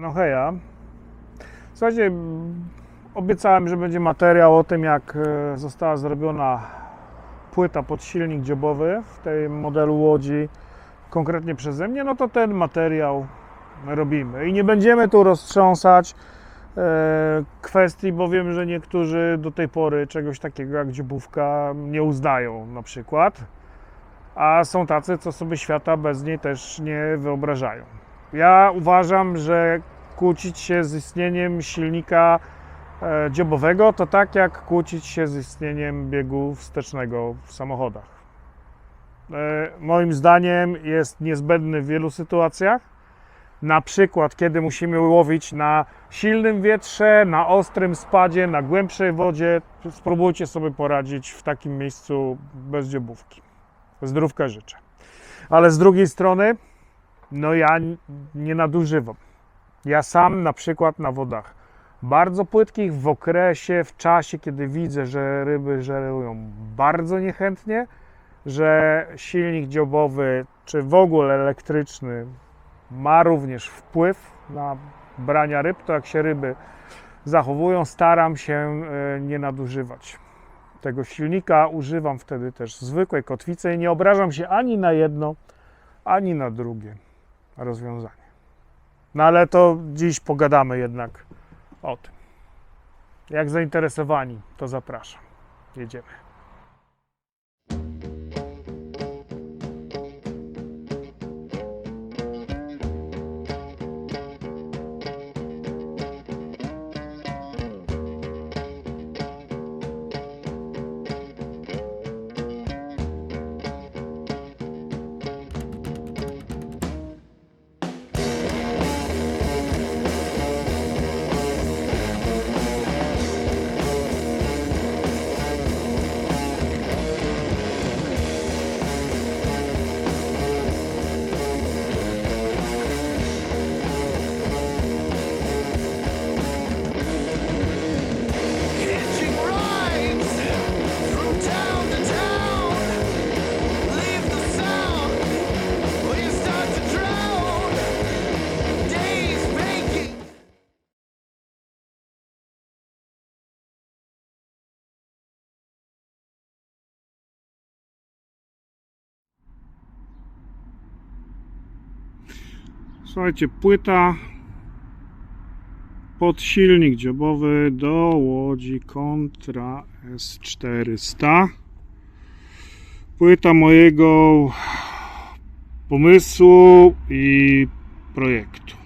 No heja. Słuchajcie, obiecałem, że będzie materiał o tym, jak e, została zrobiona płyta pod silnik dziobowy w tym modelu Łodzi, konkretnie przeze mnie, no to ten materiał robimy. I nie będziemy tu roztrząsać e, kwestii, bo wiem, że niektórzy do tej pory czegoś takiego jak dziobówka nie uznają na przykład, a są tacy, co sobie świata bez niej też nie wyobrażają. Ja uważam, że kłócić się z istnieniem silnika e, dziobowego to tak jak kłócić się z istnieniem biegu wstecznego w samochodach. E, Moim zdaniem jest niezbędny w wielu sytuacjach. Na przykład, kiedy musimy łowić na silnym wietrze, na ostrym spadzie, na głębszej wodzie, spróbujcie sobie poradzić w takim miejscu bez dziobówki. Zdrówka życzę. Ale z drugiej strony, no ja nie nadużywam. Ja sam na przykład na wodach bardzo płytkich, w okresie, w czasie, kiedy widzę, że ryby żerują bardzo niechętnie, że silnik dziobowy czy w ogóle elektryczny ma również wpływ na brania ryb, to jak się ryby zachowują, staram się e, nie nadużywać tego silnika. Używam wtedy też zwykłej kotwicy i nie obrażam się ani na jedno, ani na drugie rozwiązanie. No ale to dziś pogadamy jednak o tym. Jak zainteresowani, to zapraszam. Jedziemy. Słuchajcie, płyta pod silnik dziobowy do Łodzi kontra S400. Płyta mojego pomysłu i projektu.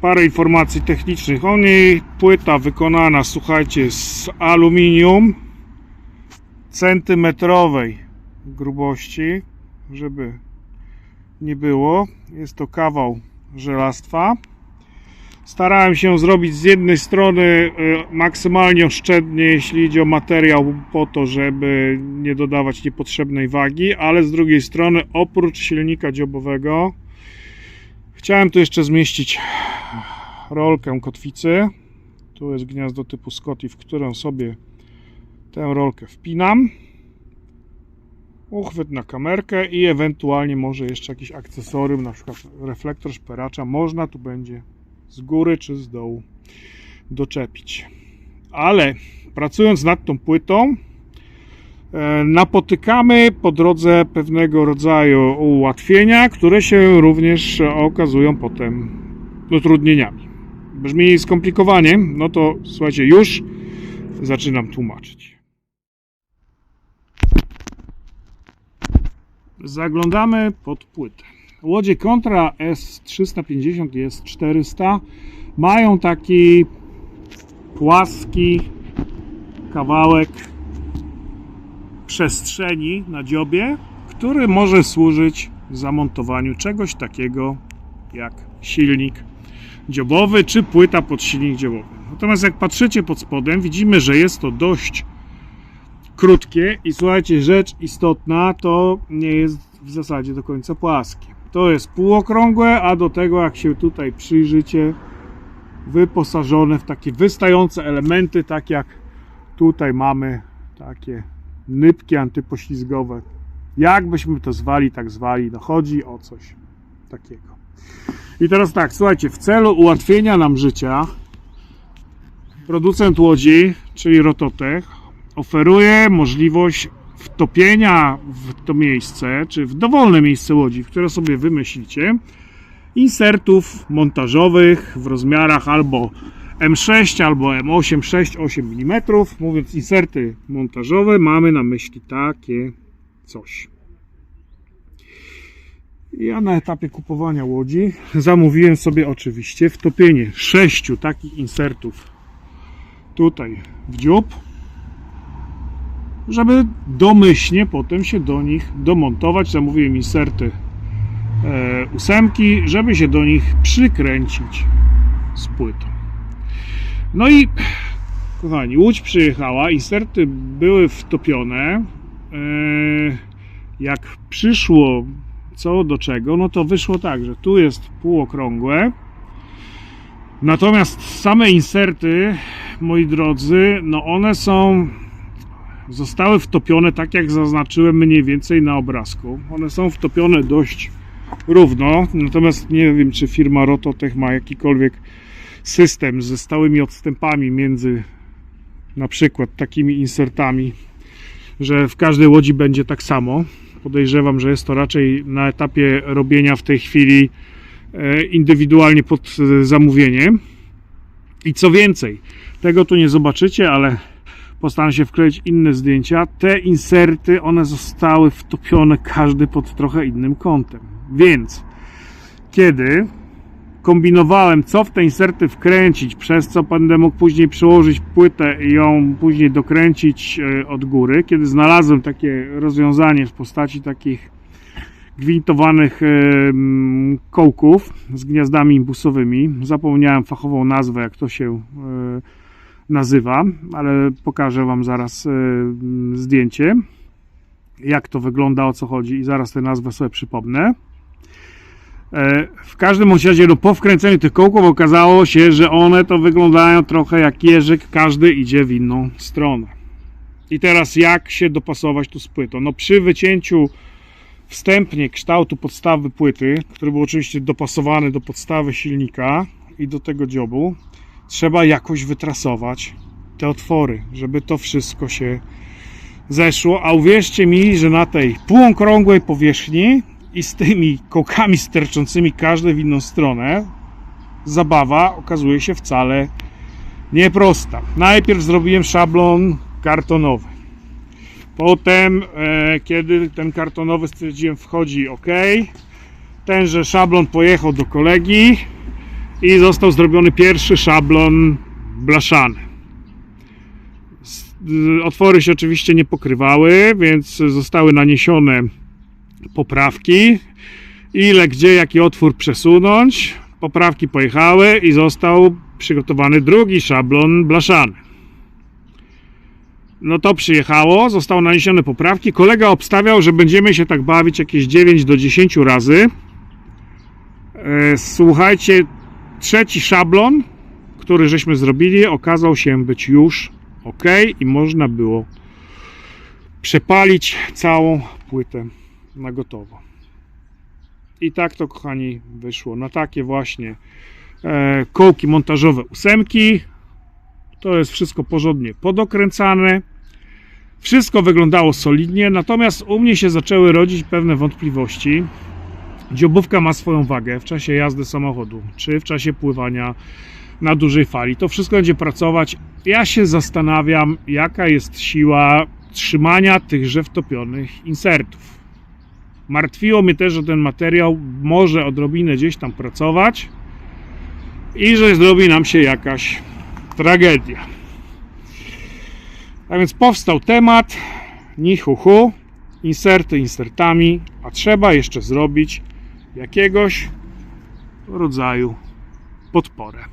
Parę informacji technicznych o niej. Płyta wykonana, słuchajcie, z aluminium centymetrowej grubości, żeby nie było. Jest to kawał żelastwa. Starałem się zrobić z jednej strony e, maksymalnie oszczędnie, jeśli idzie o materiał, po to, żeby nie dodawać niepotrzebnej wagi, ale z drugiej strony, oprócz silnika dziobowego, chciałem tu jeszcze zmieścić rolkę kotwicy. Tu jest gniazdo typu Scotty, w którą sobie tę rolkę wpinam uchwyt na kamerkę i ewentualnie może jeszcze jakiś akcesorium, na przykład reflektor szperacza, można tu będzie z góry czy z dołu doczepić. Ale pracując nad tą płytą, e, napotykamy po drodze pewnego rodzaju ułatwienia, które się również okazują potem utrudnieniami. Brzmi skomplikowanie, no to słuchajcie, już zaczynam tłumaczyć. Zaglądamy pod płytę. Łodzie kontra S350 i S400 mają taki płaski kawałek przestrzeni na dziobie, który może służyć zamontowaniu czegoś takiego jak silnik dziobowy czy płyta pod silnik dziobowy. Natomiast jak patrzycie pod spodem, widzimy, że jest to dość krótkie i słuchajcie, rzecz istotna to nie jest w zasadzie do końca płaskie. To jest półokrągłe, a do tego jak się tutaj przyjrzycie, wyposażone w takie wystające elementy, tak jak tutaj mamy takie nypki antypoślizgowe. Jak byśmy to zwali, tak zwali, no chodzi o coś takiego. I teraz tak, słuchajcie, w celu ułatwienia nam życia producent łodzi, czyli Rototech, oferuje możliwość wtopienia w to miejsce, czy w dowolne miejsce łodzi, które sobie wymyślicie, insertów montażowych w rozmiarach albo M6 albo M8 6-8 mm. Mówiąc inserty montażowe, mamy na myśli takie coś. Ja na etapie kupowania łodzi zamówiłem sobie oczywiście wtopienie sześciu takich insertów tutaj w dziób, żeby domyślnie potem się do nich domontować. Zamówiłem inserty e, ósemki, żeby się do nich przykręcić z płytą. No i kochani, łódź przyjechała, inserty były wtopione. E, jak przyszło co do czego, no to wyszło tak, że tu jest półokrągłe. Natomiast same inserty, moi drodzy, no one są zostały wtopione tak jak zaznaczyłem mniej więcej na obrazku. One są wtopione dość równo, natomiast nie wiem czy firma Rototech ma jakikolwiek system ze stałymi odstępami między na przykład takimi insertami, że w każdej łodzi będzie tak samo. Podejrzewam, że jest to raczej na etapie robienia w tej chwili e, indywidualnie pod e, zamówienie. I co więcej, tego tu nie zobaczycie, ale postaram się wkleić inne zdjęcia. Te inserty, one zostały wtopione każdy pod trochę innym kątem. Więc kiedy kombinowałem, co w te inserty wkręcić, przez co będę mógł później przełożyć płytę i ją później dokręcić e, od góry, kiedy znalazłem takie rozwiązanie w postaci takich gwintowanych e, kołków z gniazdami imbusowymi. Zapomniałem fachową nazwę, jak to się e, nazywa, ale pokażę Wam zaraz e, zdjęcie, jak to wygląda, o co chodzi i zaraz tę nazwę sobie przypomnę. E, W każdym razie, no, po wkręceniu tych kołków okazało się, że one to wyglądają trochę jak jeżyk, każdy idzie w inną stronę. I teraz jak się dopasować tu z płytą? No przy wycięciu wstępnie kształtu podstawy płyty, który był oczywiście dopasowany do podstawy silnika i do tego dziobu, trzeba jakoś wytrasować te otwory, żeby to wszystko się zeszło. A uwierzcie mi, że na tej półokrągłej powierzchni i z tymi kołkami sterczącymi każde w inną stronę, zabawa okazuje się wcale nieprosta. Najpierw zrobiłem szablon kartonowy. Potem, e, kiedy ten kartonowy stwierdziłem wchodzi ok, tenże szablon pojechał do kolegi i został zrobiony pierwszy szablon blaszany. Y, Otwory się oczywiście nie pokrywały, więc zostały naniesione poprawki. Ile, gdzie, jaki otwór przesunąć. Poprawki pojechały i został przygotowany drugi szablon blaszany. No to przyjechało, zostały naniesione poprawki. Kolega obstawiał, że będziemy się tak bawić jakieś 9 do 10 razy. E, Słuchajcie, trzeci szablon, który żeśmy zrobili, okazał się być już ok i można było przepalić całą płytę na gotowo. I tak to, kochani, wyszło. Na takie właśnie e, kołki montażowe ósemki. To jest wszystko porządnie podokręcane. Wszystko wyglądało solidnie, natomiast u mnie się zaczęły rodzić pewne wątpliwości. Dziobówka ma swoją wagę w czasie jazdy samochodu, czy w czasie pływania na dużej fali. To wszystko będzie pracować. Ja się zastanawiam, jaka jest siła trzymania tychże wtopionych insertów. Martwiło mnie też, że ten materiał może odrobinę gdzieś tam pracować i że zrobi nam się jakaś tragedia. A więc powstał temat, ni hu hu, inserty insertami, a trzeba jeszcze zrobić jakiegoś rodzaju podporę.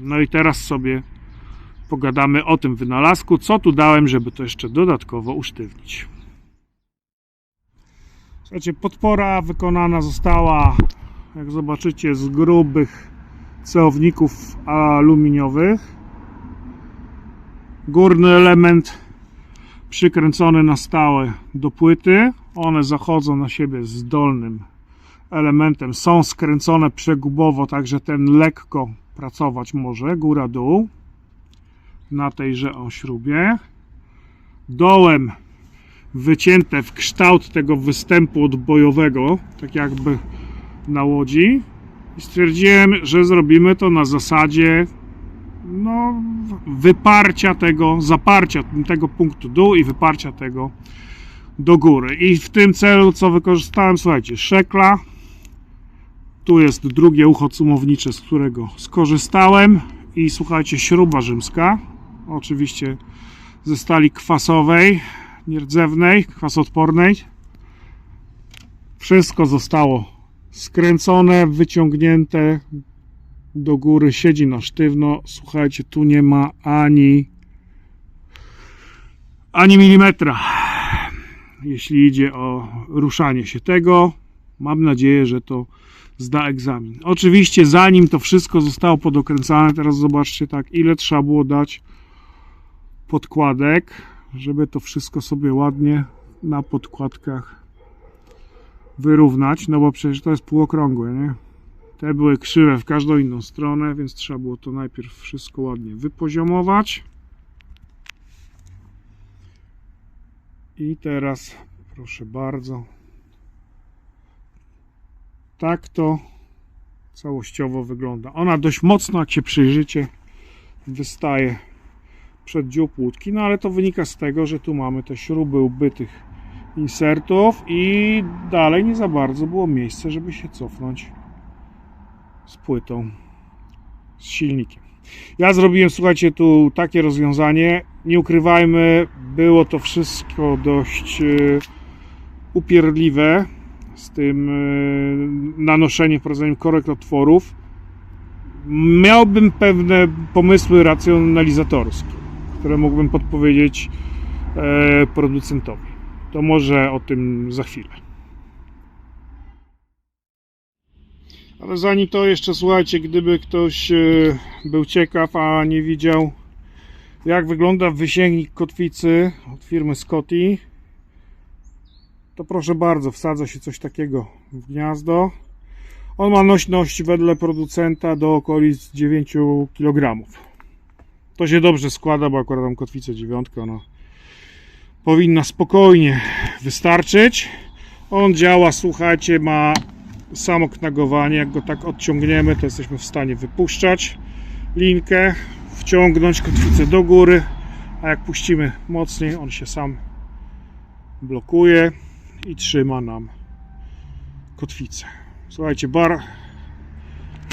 No i teraz sobie pogadamy o tym wynalazku, co tu dałem, żeby to jeszcze dodatkowo usztywnić. Słuchajcie, podpora wykonana została, jak zobaczycie, z grubych ceowników aluminiowych. Górny element przykręcony na stałe do płyty. One zachodzą na siebie z dolnym elementem są skręcone przegubowo, także ten lekko pracować może, góra-dół na tejże o śrubie. Dołem wycięte w kształt tego występu odbojowego, tak jakby na łodzi. I stwierdziłem, że zrobimy to na zasadzie no, wyparcia tego, zaparcia tego punktu dół i wyparcia tego do góry. I w tym celu, co wykorzystałem, słuchajcie, szekla. Tu jest drugie ucho cumownicze, z którego skorzystałem. I słuchajcie, śruba rzymska. Oczywiście ze stali kwasowej, nierdzewnej, kwasodpornej. Wszystko zostało skręcone, wyciągnięte do góry, siedzi na sztywno. Słuchajcie, tu nie ma ani ani milimetra jeśli idzie o ruszanie się tego. Mam nadzieję, że to zda egzamin. Oczywiście, zanim to wszystko zostało podokręcane, teraz zobaczcie tak, ile trzeba było dać podkładek, żeby to wszystko sobie ładnie na podkładkach wyrównać, no bo przecież to jest półokrągłe, nie? Te były krzywe w każdą inną stronę, więc trzeba było to najpierw wszystko ładnie wypoziomować. I teraz proszę bardzo. Tak to całościowo wygląda. Ona dość mocno, jak się przyjrzycie, wystaje przed dziób łódki, no ale to wynika z tego, że tu mamy te śruby ubytych insertów i dalej nie za bardzo było miejsce, żeby się cofnąć z płytą, z silnikiem. Ja zrobiłem, słuchajcie, tu takie rozwiązanie. Nie ukrywajmy, było to wszystko dość e, upierdliwe z tym e, nanoszeniem, wprowadzeniem korekt otworów. Miałbym pewne pomysły racjonalizatorskie, które mógłbym podpowiedzieć e, producentowi. To może o tym za chwilę. Ale zanim to jeszcze słuchajcie, gdyby ktoś e, był ciekaw, a nie widział jak wygląda wysięgnik kotwicy od firmy Scotty, to proszę bardzo, wsadza się coś takiego w gniazdo. On ma nośność wedle producenta do okolic 9 kg. To się dobrze składa, bo akurat tam kotwicę dziewiątkę, ona powinna spokojnie wystarczyć. On działa, słuchajcie, ma samo knagowanie. Jak go tak odciągniemy, to jesteśmy w stanie wypuszczać linkę, wciągnąć kotwicę do góry, a jak puścimy mocniej, on się sam blokuje i trzyma nam kotwicę. Słuchajcie, bar,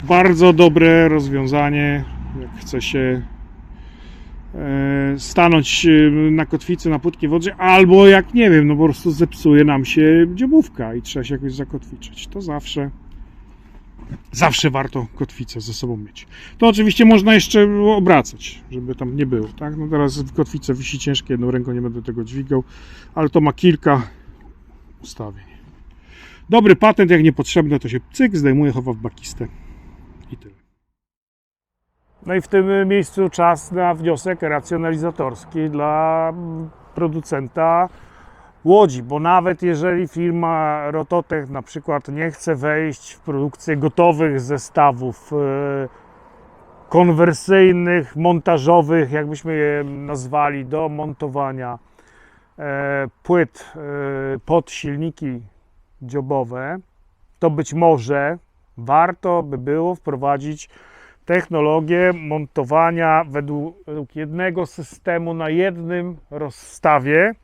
bardzo dobre rozwiązanie, jak chce się e, stanąć e, na kotwicy na płytkiej wodzie, albo jak nie wiem, no po prostu zepsuje nam się dziobówka i trzeba się jakoś zakotwiczyć. To zawsze zawsze warto kotwicę ze sobą mieć. To oczywiście można jeszcze obracać, żeby tam nie było, tak? No teraz kotwice wisi ciężkie, jedną ręką nie będę tego dźwigał, ale to ma kilka ustawień. Dobry patent, jak niepotrzebne, to się cyk, zdejmuje, chowa w bakistę i tyle. No i w tym miejscu czas na wniosek racjonalizatorski dla producenta łodzi, bo nawet jeżeli firma Rototech na przykład nie chce wejść w produkcję gotowych zestawów e, konwersyjnych, montażowych, jakbyśmy je nazwali, do montowania płyt e, pod silniki dziobowe, to być może warto by było wprowadzić technologię montowania według jednego systemu na jednym rozstawie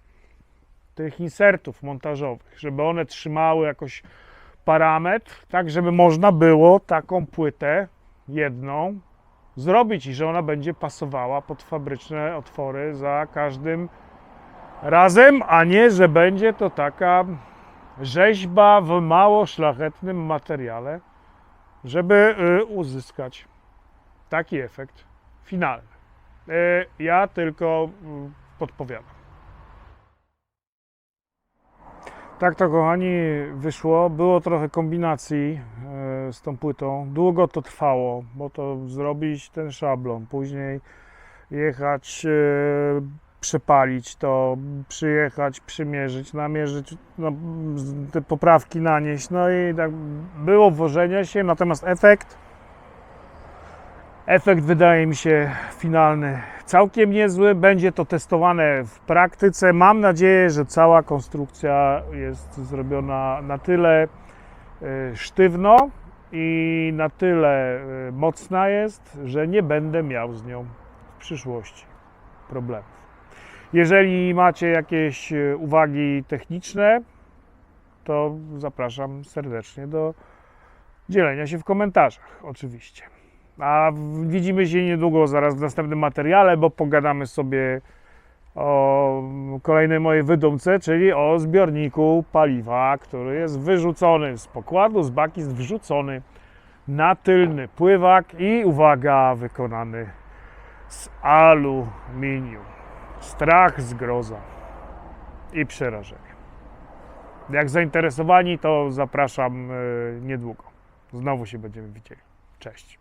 tych insertów montażowych, żeby one trzymały jakoś parametr, tak żeby można było taką płytę jedną zrobić i że ona będzie pasowała pod fabryczne otwory za każdym razem, a nie, że będzie to taka rzeźba w mało szlachetnym materiale, żeby y, uzyskać taki efekt finalny. Y, Ja tylko y, podpowiadam. Tak to, kochani, wyszło. Było trochę kombinacji z tą płytą. Długo to trwało, bo to zrobić ten szablon, później jechać przepalić to, przyjechać, przymierzyć, namierzyć, no, te poprawki nanieść. No i tak było włożenie się, natomiast efekt, efekt wydaje mi się finalny całkiem niezły. Będzie to testowane w praktyce. Mam nadzieję, że cała konstrukcja jest zrobiona na tyle e, sztywno i na tyle e, mocna jest, że nie będę miał z nią w przyszłości problemów. Jeżeli macie jakieś e, uwagi techniczne, to zapraszam serdecznie do dzielenia się w komentarzach, oczywiście. A widzimy się niedługo, zaraz w następnym materiale, bo pogadamy sobie o kolejnej mojej wydumce, czyli o zbiorniku paliwa, który jest wyrzucony z pokładu, z baki jest wrzucony na tylny pływak i uwaga, wykonany z aluminium. Strach, zgroza i przerażenie. Jak zainteresowani, to zapraszam e, niedługo. Znowu się będziemy widzieli. Cześć.